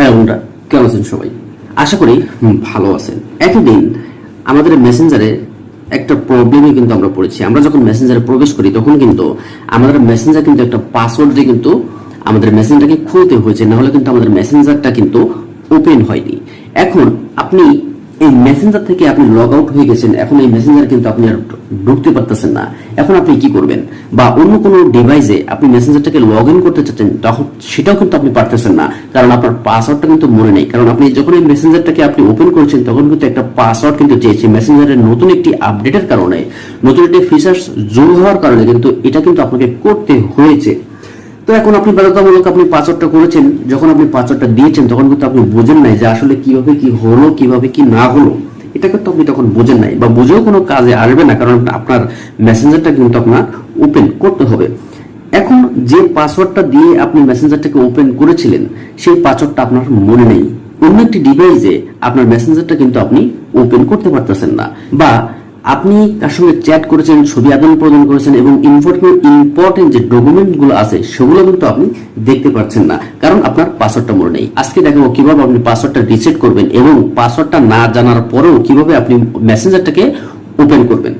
হ্যাঁ বন্ধুরা কেমন আছেন সবাই? আশা করি ভালো আছেন। এতদিন আমাদের মেসেঞ্জারে একটা প্রবলেমে কিন্তু আমরা পড়েছি। আমরা যখন মেসেঞ্জারে প্রবেশ করি, তখন কিন্তু আমাদের মেসেঞ্জার কিন্তু একটা পাসওয়ার্ড দিয়ে কিন্তু আমাদের মেসেঞ্জারকে খুলতে হয়েছে। না হলে কিন্তু আমাদের মেসেঞ্জারটা কিন্তু ওপেন হয়নি। এখন আপনি এই মেসেঞ্জার থেকে আপনি লগ আউট হয়ে গেছেন, এখন এই মেসেঞ্জার কিন্তু আপনি আর ঢুকতে পারতেছেন না। এখন আপনি কি করবেন? বা অন্য কোনো ডিভাইসে আপনি মেসেঞ্জারটাকে লগ ইন করতে চাচ্ছেন, তখন সেটাও কিন্তু আপনি পারতেছেন না। কারণ আপনার পাসওয়ার্ডটা কিন্তু মনে নেই। কারণ আপনি যখন এই মেসেঞ্জারটাকে আপনি ওপেন করেছেন, তখন কিন্তু একটা পাসওয়ার্ড কিন্তু চেয়েছে। মেসেঞ্জারের নতুন একটি আপডেটের কারণে, নতুন একটি ফিচার্স যোগ হওয়ার কারণে কিন্তু এটা কিন্তু আপনাকে করতে হয়েছে। তো এখন আপনি বাধ্যতামূলক আপনি পাসওয়ার্ডটা করেছেন, যখন আপনি পাসওয়ার্ডটা দিয়েছেন, তখন কিন্তু আপনি বোঝেন নাই যে আসলে কীভাবে কি হলো, কীভাবে কি না হলো। এটা কিন্তু আপনি তখন বোঝেন নাই বা বুঝেও কোনো কাজে আসবে না, কারণ আপনার মেসেঞ্জারটা কিন্তু আপনার ওপেন করতে হবে। এখন যে পাসওয়ার্ডটা দিয়ে আপনি মেসেঞ্জারটাকে ওপেন করেছিলেন, সেই পাসওয়ার্ডটা আপনার মনে নেই। অন্য একটি ডিভাইসে আপনার মেসেঞ্জারটা কিন্তু আপনি ওপেন করতে পারতেছেন না, বা আপনি কার সঙ্গে চ্যাট করেছেন, ছবি আদান প্রদান করেছেন এবং ইম্পর্টেন্ট যে ডকুমেন্টগুলো আছে, সেগুলো কিন্তু আপনি দেখতে পাচ্ছেন না, কারণ আপনার পাসওয়ার্ডটা মনে নেই। আজকে দেখাবো কীভাবে আপনি পাসওয়ার্ডটা রিসেট করবেন এবং পাসওয়ার্ডটা না জানার পরেও কীভাবে আপনি মেসেঞ্জারটাকে ওপেন করবেন।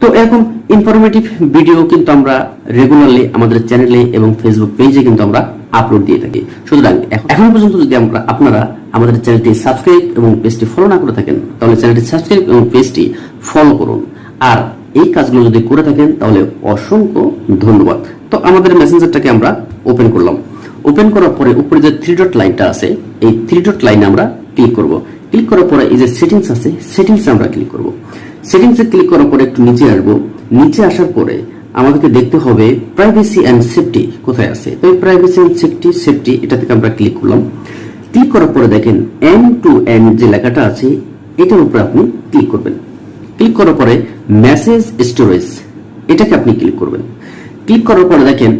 তো এরকম ইনফরমেটিভ ভিডিও কিন্তু আমরা রেগুলারলি আমাদের চ্যানেলে এবং ফেসবুক পেজে কিন্তু আমরা আপলোড দিয়ে থাকি। সুতরাং এখন পর্যন্ত যদি আমরা আপনারা আমাদের চ্যানেলটি সাবস্ক্রাইব এবং পেজটি ফলো না করে থাকেন, তাহলে চ্যানেলটি সাবস্ক্রাইব এবং পেজটি ফলো করুন। আর এই কাজগুলো যদি করে থাকেন, তাহলে অসংখ্য ধন্যবাদ। তো আমাদের মেসেঞ্জারটাকে আমরা ওপেন করলাম। ওপেন করার পরে উপরে যে থ্রি ডট লাইনটা আছে, এই থ্রি ডট লাইনে আমরা ক্লিক করব। ক্লিক করার পরে এই যে সেটিংস আছে সেটিংসে আমরা ক্লিক করব। সেটিংসে ক্লিক করার পরে একটু নিচে আসব। নিচে আসার পরে আমাদেরকে দেখতে হবে প্রাইভেসি অ্যান্ড সেফটি কোথায় আছে। তো প্রাইভেসি অ্যান্ড সেফটি সেফটি এটা থেকে আমরা ক্লিক করলাম। ক্লিক করার পরে দেখেন এন টু এন যে লেখাটা আছে, এটার উপরে আপনি ক্লিক করবেন। ক্লিক করার পরে মেসেজ স্টোরেজ এটাকে আপনি ক্লিক করবেন। ক্লিক করার পরে দেখেন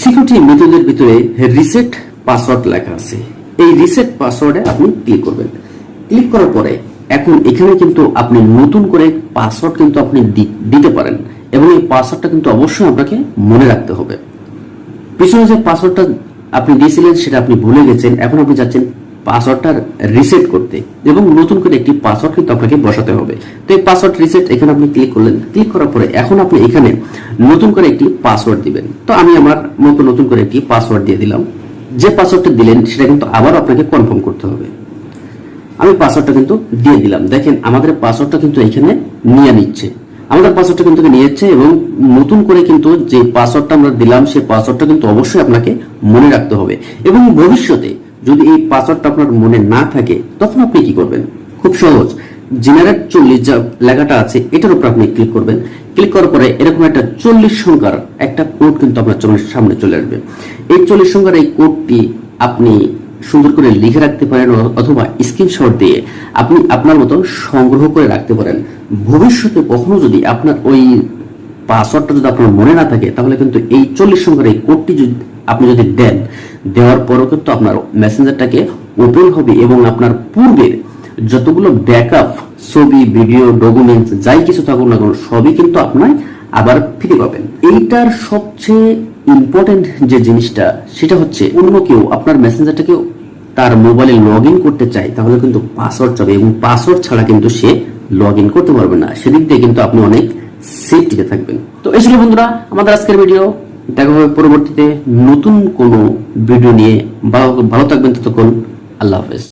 সিকিউরিটি মেথডের ভিতরে রিসেট পাসওয়ার্ড লেখা আছে। এই রিসেট পাসওয়ার্ডে আপনি ক্লিক করবেন। ক্লিক করার পরে এখন এখানে কিন্তু আপনি নতুন করে পাসওয়ার্ড কিন্তু আপনি দিতে পারেন। এবং এই পাসওয়ার্ডটা কিন্তু অবশ্যই আপনাকে মনে রাখতে হবে। পিছনে যে পাসওয়ার্ডটা আপনি দিয়েছিলেন, সেটা আপনি ভুলে গেছেন। এখন আপনি যাচ্ছেন পাসওয়ার্ডটা রিসেট করতে এবং নতুন করে একটি পাসওয়ার্ড কিন্তু আপনাকে বসাতে হবে। তো এই পাসওয়ার্ড রিসেট এখানে আপনি ক্লিক করলেন। ক্লিক করার পরে এখন আপনি এখানে নতুন করে একটি পাসওয়ার্ড দিবেন। তো আমি আমার মতো নতুন করে একটি পাসওয়ার্ড দিয়ে দিলাম। যে পাসওয়ার্ডটা দিলেন, সেটা কিন্তু আবার আপনাকে কনফার্ম করতে হবে। আমি পাসওয়ার্ডটা কিন্তু দিয়ে দিলাম। দেখেন, আমাদের পাসওয়ার্ডটা কিন্তু এখানে নিয়ে নিচ্ছে। আমাদের পাসওয়ার্ডটা কিন্তু নিয়ে যাচ্ছে এবং নতুন করে কিন্তু যে পাসওয়ার্ডটা আমরা দিলাম, সেই পাসওয়ার্ডটা কিন্তু অবশ্যই আপনাকে মনে রাখতে হবে। এবং ভবিষ্যতে যদি এই পাসওয়ার্ডটা আপনার মনে না থাকে, তখন আপনি কি করবেন? খুব সহজ। জেনারেট চল্লিশ যা লেখাটা আছে, এটার উপর আপনি ক্লিক করবেন। ক্লিক করার পরে এরকম একটা চল্লিশ সংখ্যার একটা কোড কিন্তু আপনার সামনে চলে আসবে। এই চল্লিশ সংখ্যার এই কোডটি আপনি সুন্দর করে লিখে রাখতে পারেন অথবা স্ক্রিনশট দিয়ে আপনি আপনার মতো সংগ্রহ করে রাখতে পারেন। ভবিষ্যতে কখনো যদি আপনার ওই পাসওয়ার্ডটা যদি আপনার মনে না থাকে, তাহলে কিন্তু এই চল্লিশ সংখ্যার এই কোডটি যদি আপনি যদি দেন, দেওয়ার পরও কিন্তু আপনার মেসেঞ্জারটাকে ওপেন হবে এবং আপনার পূর্বের যতগুলো ব্যাকআপ ছবি ভিডিও ডকুমেন্টস যাই কিছু থাকুক না কেন, সবই কিন্তু আপনার আবার ফিরে পাবেন। এইটার সবচেয়ে ইম্পর্টেন্ট যে জিনিসটা, সেটা হচ্ছে অন্য কেউ আপনার মেসেঞ্জারটাকে তার মোবাইলে লগ করতে চায়, তাহলে কিন্তু পাসওয়ার্ড চাবে এবং পাসওয়ার্ড ছাড়া কিন্তু সে লগ করতে পারবে না। সেদিক দিয়ে কিন্তু আপনি অনেক সেফটিতে থাকবেন। তো এই ছিল বন্ধুরা আমাদের আজকের ভিডিও দেখা হবে পরবর্তীতে নতুন কোনো ভিডিও নিয়ে। ভালো থাকবেন ততক্ষণ। আল্লাহ হাফেজ।